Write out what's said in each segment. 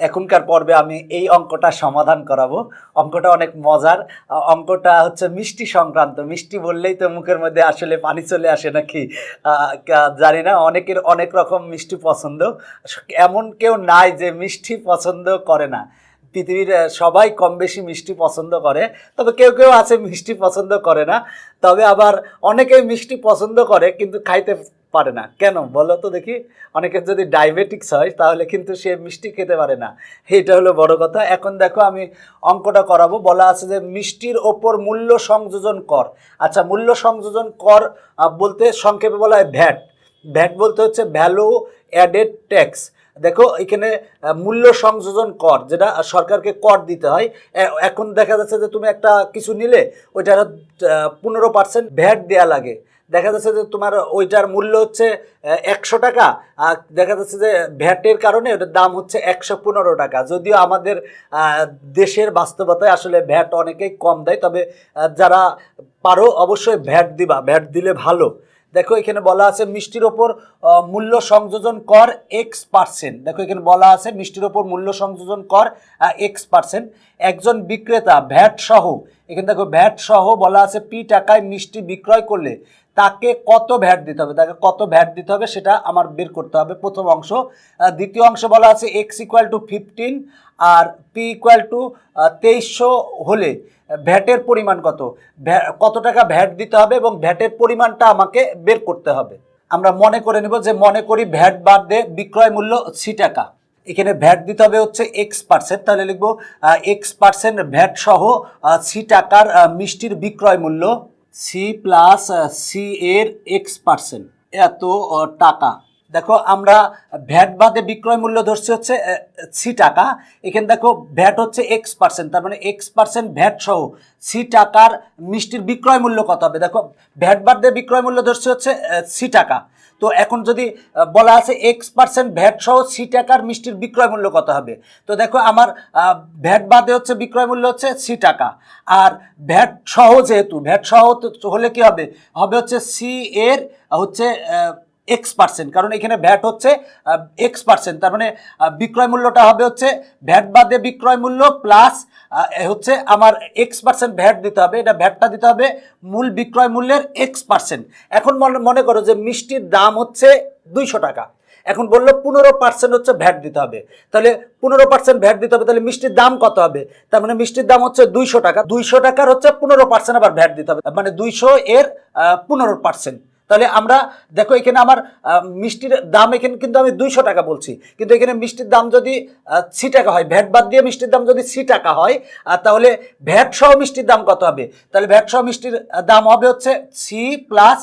এখনকার পর্বে আমি এই অঙ্কটা সমাধান করাবো। অঙ্কটা অনেক মজার। অঙ্কটা হচ্ছে মিষ্টি সংক্রান্ত। মিষ্টি বললেই তো মুখের মধ্যে আসলে পানি চলে আসে নাকি? জানি না, অনেকের অনেক রকম মিষ্টি পছন্দ। এমন কেউ নাই যে মিষ্টি পছন্দ করে না। পৃথিবীর সবাই কম বেশি মিষ্টি পছন্দ করে, তবে কেউ কেউ আছে মিষ্টি পছন্দ করে না। তবে আবার অনেকেই মিষ্টি পছন্দ করে, কিন্তু খাইতে পারে না। কেন? বলো তো দেখি, অনেকের যদি ডায়াবেটিক্স হয়, তাহলে কিন্তু সে মিষ্টি খেতে পারে না। এটা হলো বড় কথা। এখন দেখো, আমি অঙ্কটা করাবো। বলা আছে যে মিষ্টির ওপর মূল্য সংযোজন কর। আচ্ছা মূল্য সংযোজন কর বলতে সংক্ষেপে বলা হয় ভ্যাট। ভ্যাট বলতে হচ্ছে ভ্যালু অ্যাডেড ট্যাক্স দেখো, এখানে মূল্য সংযোজন কর, যেটা সরকারকে কর দিতে হয়। এখন দেখা যাচ্ছে যে তুমি একটা কিছু নিলে, ওইটার পনেরো পার্সেন্ট ভ্যাট দেওয়া লাগে। দেখা যাচ্ছে যে তোমার ওইটার মূল্য হচ্ছে একশো টাকা। দেখা যাচ্ছে যে ভ্যাটের কারণে ওটার দাম হচ্ছে একশো পনেরো টাকা। যদিও আমাদের দেশের বাস্তবতায় আসলে ভ্যাট অনেকেই কম দেয়, তবে যারা পারো অবশ্যই ভ্যাট দিবা, ভ্যাট দিলে ভালো। দেখো, এখানে বলা আছে মিষ্টির ওপর মূল্য সংযোজন কর এক্স পার্সেন্ট দেখো, এখানে বলা আছে মিষ্টির ওপর মূল্য সংযোজন কর এক্স পার্সেন্ট একজন বিক্রেতা, ভ্যাট সহ, এখানে দেখো, ভ্যাট সহ বলা আছে পি টাকায় মিষ্টি বিক্রয় করলে। তাকে কত ভ্যাট দিতে হবে? তাকে কত ভ্যাট দিতে হবে সেটা আমার বের করতে হবে। প্রথম অংশ দ্বিতীয় অংশ বলা আছে এক্স ইকুয়াল টু ফিফটিন আর পি ইকুয়াল টু তেইশশো হলে ভ্যাটের পরিমাণ কত? কত টাকা ভ্যাট দিতে হবে এবং ভ্যাটের পরিমাণটা আমাকে বের করতে হবে। আমরা মনে করে নেব যে মনে করি ভ্যাট বাদ দিয়ে বিক্রয় মূল্য সি টাকা। এখানে ভ্যাট দিতে হবে হচ্ছে এক্স পার্সেন্ট তাহলে লিখব এক্স পার্সেন্ট ভ্যাট সহ সি টাকার মিষ্টির বিক্রয় মূল্য সি প্লাস সি এর এক্স পার্সেন্ট এত টাকা। দেখো, আমরা ভ্যাট বাদে বিক্রয় মূল্য ধরছি হচ্ছে সি টাকা। এখানে দেখো, ভ্যাট হচ্ছে এক্স পার্সেন্ট তার মানে এক্স পার্সেন্ট ভ্যাট সহ সি টাকার মিষ্টির বিক্রয় মূল্য কত হবে? দেখো, ভ্যাট বাদ বিক্রয় মূল্য ধরছি হচ্ছে সি টাকা। তো এখন যদি বলা আছে এক্স পার্সেন্ট ভ্যাট সহ সি টাকার মিষ্টির বিক্রয় মূল্য কত হবে? তো দেখো আমার ভ্যাট বাদে হচ্ছে বিক্রয় মূল্য হচ্ছে সি টাকা। আর ভ্যাট সহ যেহেতু ভ্যাট সহ হলে কি হবে? হবে হচ্ছে সি এর হচ্ছে এক্স পার্সেন্ট কারণ এখানে ভ্যাট হচ্ছে এক্স পার্সেন্ট তার মানে বিক্রয় মূল্যটা হবে হচ্ছে, ভ্যাট বাদে বিক্রয় মূল্য প্লাস হচ্ছে আমার এক্স পার্সেন্ট ভ্যাট দিতে হবে, এটা ভ্যাটটা দিতে হবে মূল বিক্রয় মূল্যের এক্স পার্সেন্ট এখন মনে করো যে মিষ্টির দাম হচ্ছে দুইশো টাকা, এখন বলল পনেরো পার্সেন্ট হচ্ছে ভ্যাট দিতে হবে, তাহলে পনেরো পার্সেন্ট ভ্যাট দিতে হবে, তাহলে মিষ্টির দাম কত হবে? তার মানে মিষ্টির দাম হচ্ছে দুইশো টাকা, দুইশো টাকার হচ্ছে পনেরো পার্সেন্ট আবার ভ্যাট দিতে হবে মানে দুইশো এর পনেরো পার্সেন্ট তাহলে আমরা, দেখো এখানে আমার মিষ্টির দাম এখানে কিন্তু আমি দুইশো টাকা বলছি। কিন্তু এখানে মিষ্টির দাম যদি ছি টাকা হয় ভ্যাট বাদ দিয়ে মিষ্টির দাম যদি সি টাকা হয় তাহলে ভ্যাট সহ মিষ্টির দাম কত হবে? তাহলে ভ্যাট সহ মিষ্টির দাম হবে হচ্ছে সি প্লাস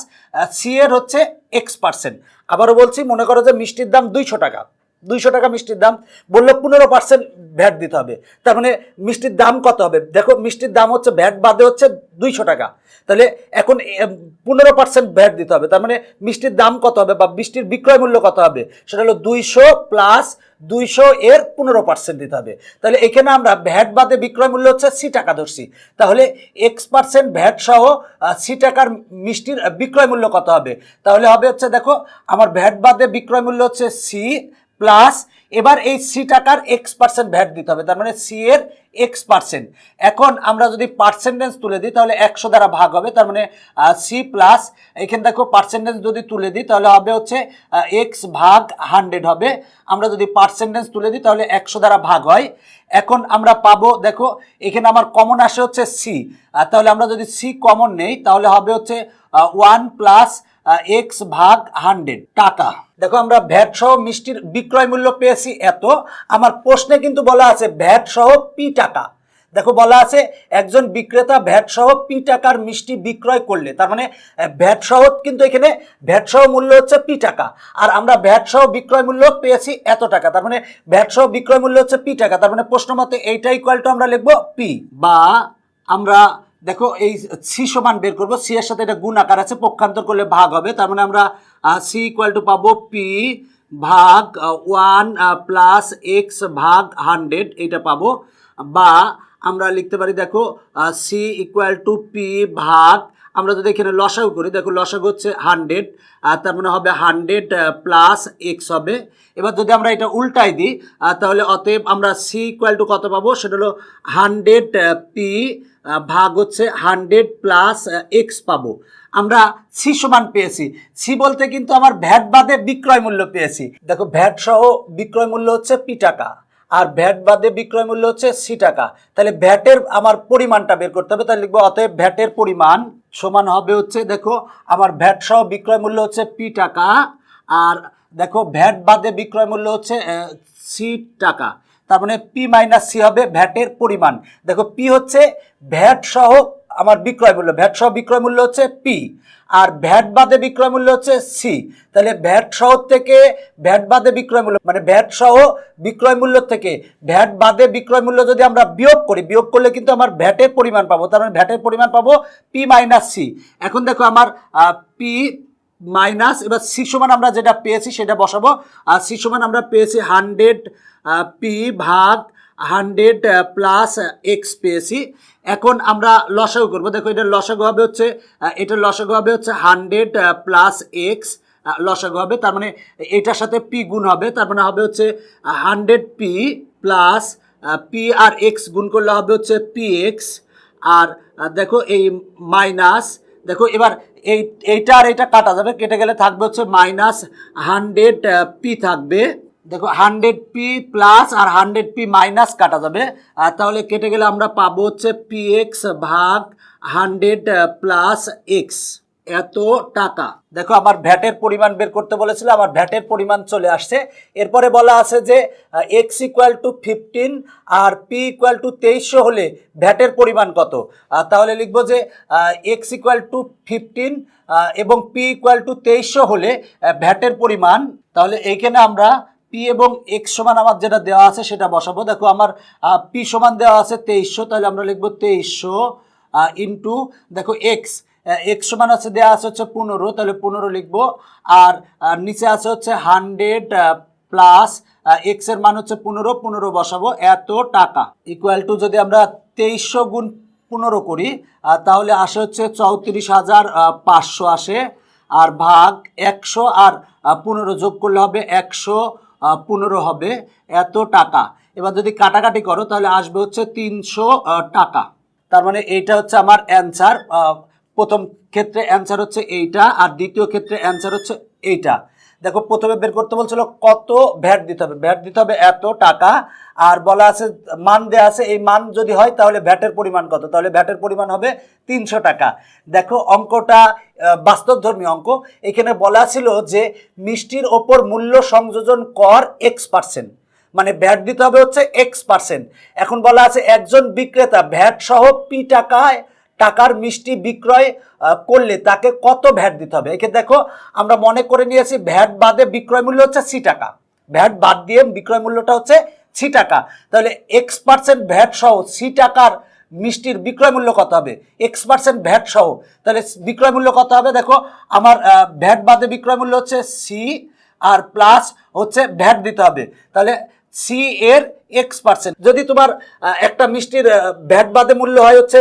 সি এর হচ্ছে এক্স পার্সেন্ট আবারও বলছি, মনে করো যে মিষ্টির দাম দুইশো টাকা। দুইশো টাকা মিষ্টির দাম বলল পনেরো পার্সেন্ট ভ্যাট দিতে হবে। তার মানে মিষ্টির দাম কত হবে? দেখো, মিষ্টির দাম হচ্ছে, ভ্যাট বাদে হচ্ছে দুইশো টাকা। তাহলে এখন পনেরো পার্সেন্ট ভ্যাট দিতে হবে। তার মানে মিষ্টির দাম কত হবে বা মিষ্টির বিক্রয় মূল্য কত হবে? সেটা হলো দুইশো প্লাস দুইশো এর পনেরো পার্সেন্ট দিতে হবে। তাহলে এখানে আমরা ভ্যাট বাদে বিক্রয় মূল্য হচ্ছে সি টাকা ধরছি। তাহলে এক্স পার্সেন্ট ভ্যাট সহ সি টাকার মিষ্টির বিক্রয় মূল্য কত হবে? তাহলে হবে হচ্ছে, দেখো, আমার ভ্যাট বাদে বিক্রয় মূল্য হচ্ছে সি প্লাস এবার এই সি টাকার এক্স পার্সেন্ট ভ্যাট দিতে হবে, তার মানে সি এর এক্স পার্সেন্ট এখন আমরা যদি পার্সেন্টেজ তুলে দিই, তাহলে একশো দ্বারা ভাগ হবে, তার মানে সি প্লাস এখানে দেখো পার্সেন্টেজ যদি তুলে দিই, তাহলে হবে হচ্ছে এক্স ভাগ হান্ড্রেড হবে। আমরা যদি পার্সেন্টেজ তুলে দিই, তাহলে একশো দ্বারা ভাগ হয়। এখন আমরা পাবো, দেখো, এখানে আমার কমন আসে হচ্ছে সি তাহলে আমরা যদি সি কমন নেই, তাহলে হবে হচ্ছে ওয়ান প্লাস এক্স ভাগ হান্ড্রেড টাকা। দেখো আমরা ভ্যাট সহ মিষ্টির বিক্রয় মূল্য পেয়েছি এত। আমার প্রশ্নে কিন্তু বলা আছে ভ্যাট সহ পি টাকা। দেখো বলা আছে একজন বিক্রেতা ভ্যাট সহ পি টাকার মিষ্টি বিক্রয় করলে, তার মানে ভ্যাট সহ কিন্তু এখানে ভ্যাট সহ মূল্য হচ্ছে পি টাকা। আর আমরা ভ্যাট সহ বিক্রয় মূল্য পেয়েছি এত টাকা, তার মানে ভ্যাট সহ বিক্রয় মূল্য হচ্ছে পি টাকা। তার মানে প্রশ্ন মতে এইটা ইকুয়াল টু আমরা লিখব পি বা আমরা দেখো, এই সি সমান বের করব। সি এর সাথে এটা গুণ আকার আছে, পক্ষান্তর করলে ভাগ হবে। তার মানে আমরা সি ইকুয়াল টু পাবো পি ভাগ ওয়ান প্লাস এক্স ভাগ হান্ড্রেড এটা পাবো। বা আমরা লিখতে পারি, দেখো সি ইকুয়াল টু পি ভাগ আমরা যদি এখানে লসাগু করি, দেখো লসাগু হচ্ছে হান্ড্রেড, আর তার মানে হবে হান্ড্রেড প্লাস এক্স হবে। এবার যদি আমরা এটা উল্টাই দিই তাহলে অতএব আমরা সি ইকুয়াল টু কত পাবো? সেটা হলো হান্ড্রেড পি ভাগ হচ্ছে হান্ড্রেড প্লাস এক্স পাবো। আমরা সি সমান পেয়েছি। সি বলতে কিন্তু আমার ভ্যাট বাদে বিক্রয় মূল্য পেয়েছি। দেখো ভ্যাট সহ বিক্রয় মূল্য হচ্ছে পি টাকা, আর ভ্যাট বাদে বিক্রয় মূল্য হচ্ছে সি টাকা। তাহলে ভ্যাটের আমার পরিমাণটা বের করতে হবে, তাহলে লিখব অতএব ভ্যাটের পরিমাণ সমান হবে হচ্ছে, দেখো আমার ভ্যাট সহ বিক্রয় মূল্য হচ্ছে পি টাকা, আর দেখো, ভ্যাট বাদে বিক্রয় মূল্য হচ্ছে সি টাকা। তার মানে পি মাইনাস সি হবে ভ্যাটের পরিমাণ। দেখো পি হচ্ছে ভ্যাট সহ আমার বিক্রয় মূল্য, ভ্যাট সহ বিক্রয় মূল্য হচ্ছে পি আর ভ্যাট বাদে বিক্রয় মূল্য হচ্ছে সি তাহলে ভ্যাট সহ থেকে ভ্যাট বাদে বিক্রয় মূল্য মানে ভ্যাট সহ বিক্রয় মূল্য থেকে ভ্যাট বাদে বিক্রয় মূল্য যদি আমরা বিয়োগ করি, বিয়োগ করলে কিন্তু আমার ভ্যাটের পরিমাণ পাবো, তার মানে ভ্যাটের পরিমাণ পাবো পি মাইনাস সি এখন দেখো আমার পি মাইনাস এবার সি সমান আমরা যেটা পেয়েছি সেটা বসাবো, আর সি সমান আমরা পেয়েছি হান্ড্রেড পি ভাগ হান্ড্রেড প্লাস এক্স পেয়েছি। এখন আমরা লসাগু করব। দেখো, এটা লসাগু হবে হচ্ছে এটা লসাগু হবে হচ্ছে হান্ড্রেড প্লাস, এক্স লসাগু হবে। তার মানে এটার সাথে পি গুণ হবে। তার মানে হবে হচ্ছে হান্ড্রেড পি প্লাস পি আর এক্স গুণ করলে হবে হচ্ছে পি এক্স। আর দেখো, এই মাইনাস, দেখো, এবার এই, এইটা আর এটা কাটা যাবে। কেটে গেলে থাকবে হচ্ছে মাইনাস হান্ড্রেড পি থাকবে। দেখো হান্ড্রেড পি প্লাস আর হান্ড্রেড পি মাইনাস কাটা যাবে। আর তাহলে কেটে গেলে আমরা পাবো হচ্ছে পি এক্স ভাগ হান্ড্রেড প্লাস এক্স এত টাকা। দেখো, আমার ভ্যাটের পরিমাণ বের করতে বলেছিল, আমার ভ্যাটের পরিমাণ চলে আসছে। এরপরে বলা আছে যে এক্স ইকুয়াল টু ফিফটিন আর পি ইকুয়াল টু তেইশশো হলে ভ্যাটের পরিমাণ কত? তাহলে লিখব যে এক্স ইকুয়াল টু ফিফটিন এবং পি ইকুয়াল টু তেইশশো হলে ভ্যাটের পরিমাণ। তাহলে এইখানে আমরা পি এবং এক্স সমান আমার যেটা দেওয়া আছে সেটা বসাবো। দেখো আমার পি সমান দেওয়া আছে তেইশশো, তাহলে আমরা লিখব তেইশশো ইন্টু দেখো এক্স এক্স সমান আছে দেওয়া আছে হচ্ছে পনেরো, তাহলে পনেরো লিখব। আর নিচে আছে হচ্ছে হান্ড্রেড প্লাস এক্সের মান হচ্ছে পনেরো পনেরো বসাবো, এত টাকা। ইকুয়াল টু যদি আমরা তেইশশো গুণ পনেরো করি তাহলে আসে হচ্ছে চৌত্রিশ হাজার পাঁচশো আসে। আর ভাগ একশো আর পনেরো যোগ করলে হবে একশো পনেরো হবে, এত টাকা। এবার যদি কাটাকাটি করো, তাহলে আসবে হচ্ছে তিনশো টাকা। তার মানে এইটা হচ্ছে আমার অ্যান্সার প্রথম ক্ষেত্রে অ্যান্সার হচ্ছে এইটা, আর দ্বিতীয় ক্ষেত্রে অ্যান্সার হচ্ছে এইটা। দেখো, প্রথমে বের করতে বলছিল কত ভ্যাট দিতে হবে। ভ্যাট দিতে হবে এত টাকা। আর বলা আছে, মান দেওয়া আছে, এই মান যদি হয় তাহলে ভ্যাটের পরিমাণ কত? তাহলে ভ্যাটের পরিমাণ হবে তিনশো টাকা। দেখো, অঙ্কটা বাস্তবধর্মী অঙ্ক। এখানে বলা ছিল যে মিষ্টির ওপর মূল্য সংযোজন কর এক্স পার্সেন্ট মানে ভ্যাট দিতে হবে হচ্ছে এক্স পার্সেন্ট এখন বলা আছে একজন বিক্রেতা ভ্যাট সহ পি টাকায় টাকার মিষ্টি বিক্রয় করলে তাকে কত ভ্যাট দিতে হবে? একে দেখো, আমরা মনে করে নিয়েছি ভ্যাট বাদে বিক্রয় মূল্য হচ্ছে সি টাকা। ভ্যাট বাদ দিয়ে বিক্রয় মূল্যটা হচ্ছে সি টাকা। তাহলে এক্স পার্সেন্ট ভ্যাট সহ সি টাকার মিষ্টির বিক্রয় মূল্য কত হবে? এক্স পার্সেন্ট ভ্যাট সহ। তাহলে বিক্রয় মূল্য কত হবে? দেখো, আমার ভ্যাট বাদে বিক্রয় মূল্য হচ্ছে সি আর প্লাস হচ্ছে ভ্যাট দিতে হবে। তাহলে সি এর এক্স পার্সেন্ট যদি তোমার একটা মিষ্টির ভ্যাট বাদে মূল্য হয় হচ্ছে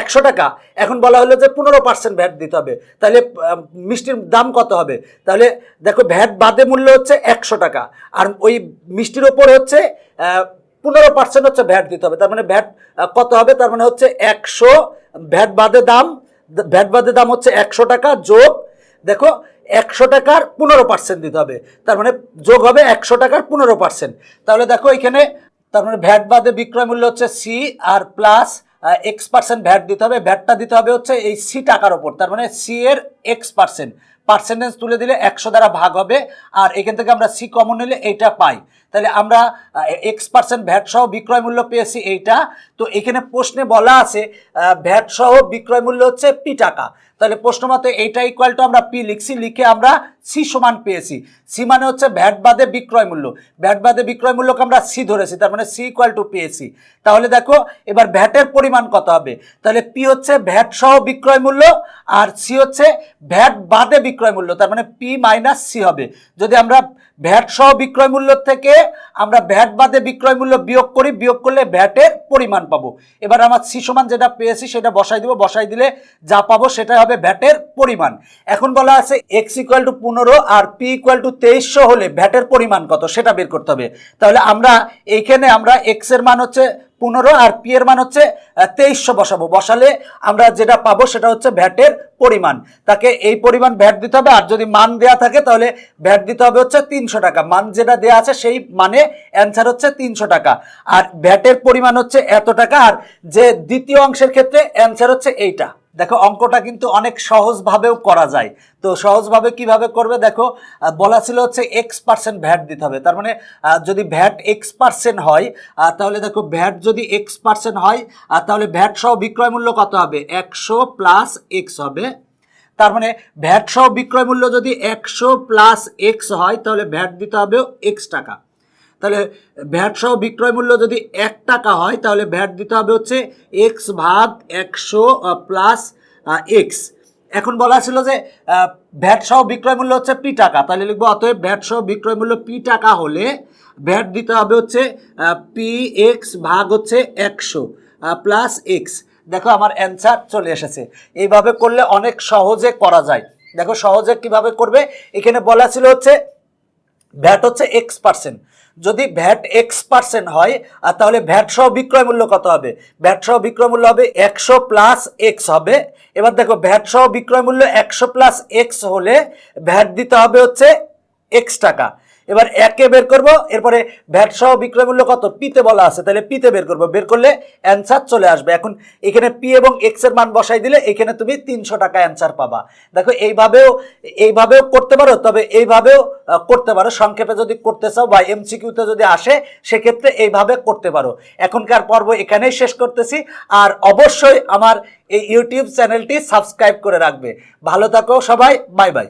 একশো টাকা, এখন বলা হলো যে পনেরো পার্সেন্ট ভ্যাট দিতে হবে। তাহলে মিষ্টির দাম কত হবে? তাহলে দেখো ভ্যাট বাদে মূল্য হচ্ছে একশো টাকা। আর ওই মিষ্টির ওপর হচ্ছে পনেরো পার্সেন্ট হচ্ছে ভ্যাট দিতে হবে। তার মানে ভ্যাট কত হবে? তার মানে হচ্ছে একশো ভ্যাট বাদে দাম ভ্যাট বাদে দাম হচ্ছে একশো টাকা যোগ। দেখো একশো টাকার পনেরো পার্সেন্ট দিতে হবে। তার মানে যোগ হবে একশো টাকার পনেরো পার্সেন্ট তাহলে দেখো এখানে, তার মানে ভ্যাট বাদে বিক্রয় মূল্য হচ্ছে সি আর প্লাস এক্স পার্সেন্ট ভ্যাট দিতে হবে। ভ্যাটটা দিতে হবে হচ্ছে এই সি টাকার ওপর। তার মানে সি এর এক্স পার্সেন্ট পার্সেন্টেজ তুলে দিলে একশো দ্বারা ভাগ হবে। আর এখান থেকে আমরা সি কমন নিলে এইটা পাই। তাহলে আমরা এক্স পার্সেন্ট ভ্যাট সহ বিক্রয় মূল্য পেয়েছি এইটা। তো এখানে প্রশ্নে বলা আছে ভ্যাট সহ বিক্রয় মূল্য হচ্ছে পি টাকা। তাহলে প্রশ্ন মতে এইটা ইকুয়াল টু আমরা পি লিখছি, লিখে আমরা সি সমান পেয়েছি। সি মানে হচ্ছে ভ্যাট বাদে বিক্রয় মূল্য। ভ্যাট বাদে বিক্রয় মূল্যকে আমরা সি ধরেছি, তার মানে সি ইকুয়াল টু পেয়েছি। তাহলে দেখো, এবার ভ্যাটের পরিমাণ কত হবে? তাহলে পি হচ্ছে ভ্যাট সহ বিক্রয় মূল্য, আর সি হচ্ছে ভ্যাট বাদে বিক্রয় মূল্য, তার মানে পি মাইনাস সি হবে। যদি আমরা ভ্যাট সহ বিক্রয় মূল্য থেকে আমরা ভ্যাট বাদে বিক্রয় মূল্য বিয়োগ করি, বিয়োগ করলে ভ্যাটের পরিমাণ পাবো। এবার আমার সমান যেটা পেয়েছি সেটা বসাই দেবো, বসাই দিলে যা পাবো সেটাই হবে ভ্যাটের পরিমাণ। এখন বলা আছে এক্স ইকুয়াল টু পনেরো আর পি ইকুয়াল টু তেইশশো হলে ভ্যাটের পরিমাণ কত সেটা বের করতে হবে। তাহলে আমরা এইখানে আমরা এক্সের মান হচ্ছে পনেরো আর পি এর মান হচ্ছে তেইশশো বসাবো। বসালে আমরা যেটা পাবো সেটা হচ্ছে ভ্যাটের পরিমাণ। তাকে এই পরিমাণ ভ্যাট দিতে হবে, আর যদি মান দেয়া থাকে তাহলে ভ্যাট দিতে হবে হচ্ছে তিনশো টাকা। মান যেটা দেয়া আছে সেই মানে অ্যান্সার হচ্ছে তিনশো টাকা। আর ভ্যাটের পরিমাণ হচ্ছে এত টাকা, আর যে দ্বিতীয় অংশের ক্ষেত্রে অ্যান্সার হচ্ছে এইটা। দেখো, অঙ্কটা কিন্তু অনেক সহজভাবেও করা যায়। তো সহজভাবে কীভাবে করবে? দেখো বলা ছিল হচ্ছে এক্স পার্সেন্ট ভ্যাট দিতে হবে। তার মানে যদি ভ্যাট এক্স পার্সেন্ট হয় তাহলে দেখো, ভ্যাট যদি এক্স পার্সেন্ট হয় তাহলে ভ্যাট সহ বিক্রয় মূল্য কত হবে? একশো প্লাস এক্স হবে। তার মানে ভ্যাট সহ বিক্রয় মূল্য যদি একশো প্লাস এক্স হয়, তাহলে ভ্যাট দিতে হবে এক্স টাকা। তাহলে ভ্যাট সহ বিক্রয় মূল্য যদি এক টাকা হয়, তাহলে ভ্যাট দিতে হবে হচ্ছে এক্স ভাগ একশো প্লাস এক্স এখন বলা ছিল যে ভ্যাট সহ বিক্রয় মূল্য হচ্ছে পি টাকা। তাহলে লিখব অতএব ভ্যাট সহ বিক্রয় মূল্য পি টাকা হলে ভ্যাট দিতে হবে হচ্ছে পি এক্স ভাগ হচ্ছে একশো প্লাস এক্স দেখো আমার অ্যান্সার চলে এসেছে। এইভাবে করলে অনেক সহজে করা যায়। দেখো সহজে কীভাবে করবে? এখানে বলা ছিল হচ্ছে, ভ্যাট হচ্ছে এক্স পার্সেন্ট যদি ভ্যাট এক্স পার্সেন্ট হয়, আর তাহলে ভ্যাট সহ বিক্রয় মূল্য কত হবে? ভ্যাট সহ বিক্রয় মূল্য হবে একশো প্লাস এক্স হবে। এবার দেখো, ভ্যাট সহ বিক্রয় মূল্য একশো প্লাস এক্স হলে ভ্যাট দিতে হবে হচ্ছে এক্স টাকা। এবার একে বের করব, এরপরে ভ্যাট সহ বিক্রয় মূল্য কত? পিতে বলা আছে, তাহলে পিতে বের করব। বের করলে অ্যান্সার চলে আসবে। এখন এখানে পি এবং এক্সের মান বসাই দিলে এখানে তুমি তিনশো টাকা অ্যান্সার পাবা। দেখো, এইভাবেও এইভাবেও করতে পারো, তবে এইভাবেও করতে পারো। সংক্ষেপে যদি করতে চাও বা এমসিকিউতে যদি আসে, সেক্ষেত্রে এইভাবে করতে পারো। এখনকার পর্ব এখানেই শেষ করতেছি। আর অবশ্যই আমার এই ইউটিউব চ্যানেলটি সাবস্ক্রাইব করে রাখবে। ভালো থাকো সবাই, বাই বাই।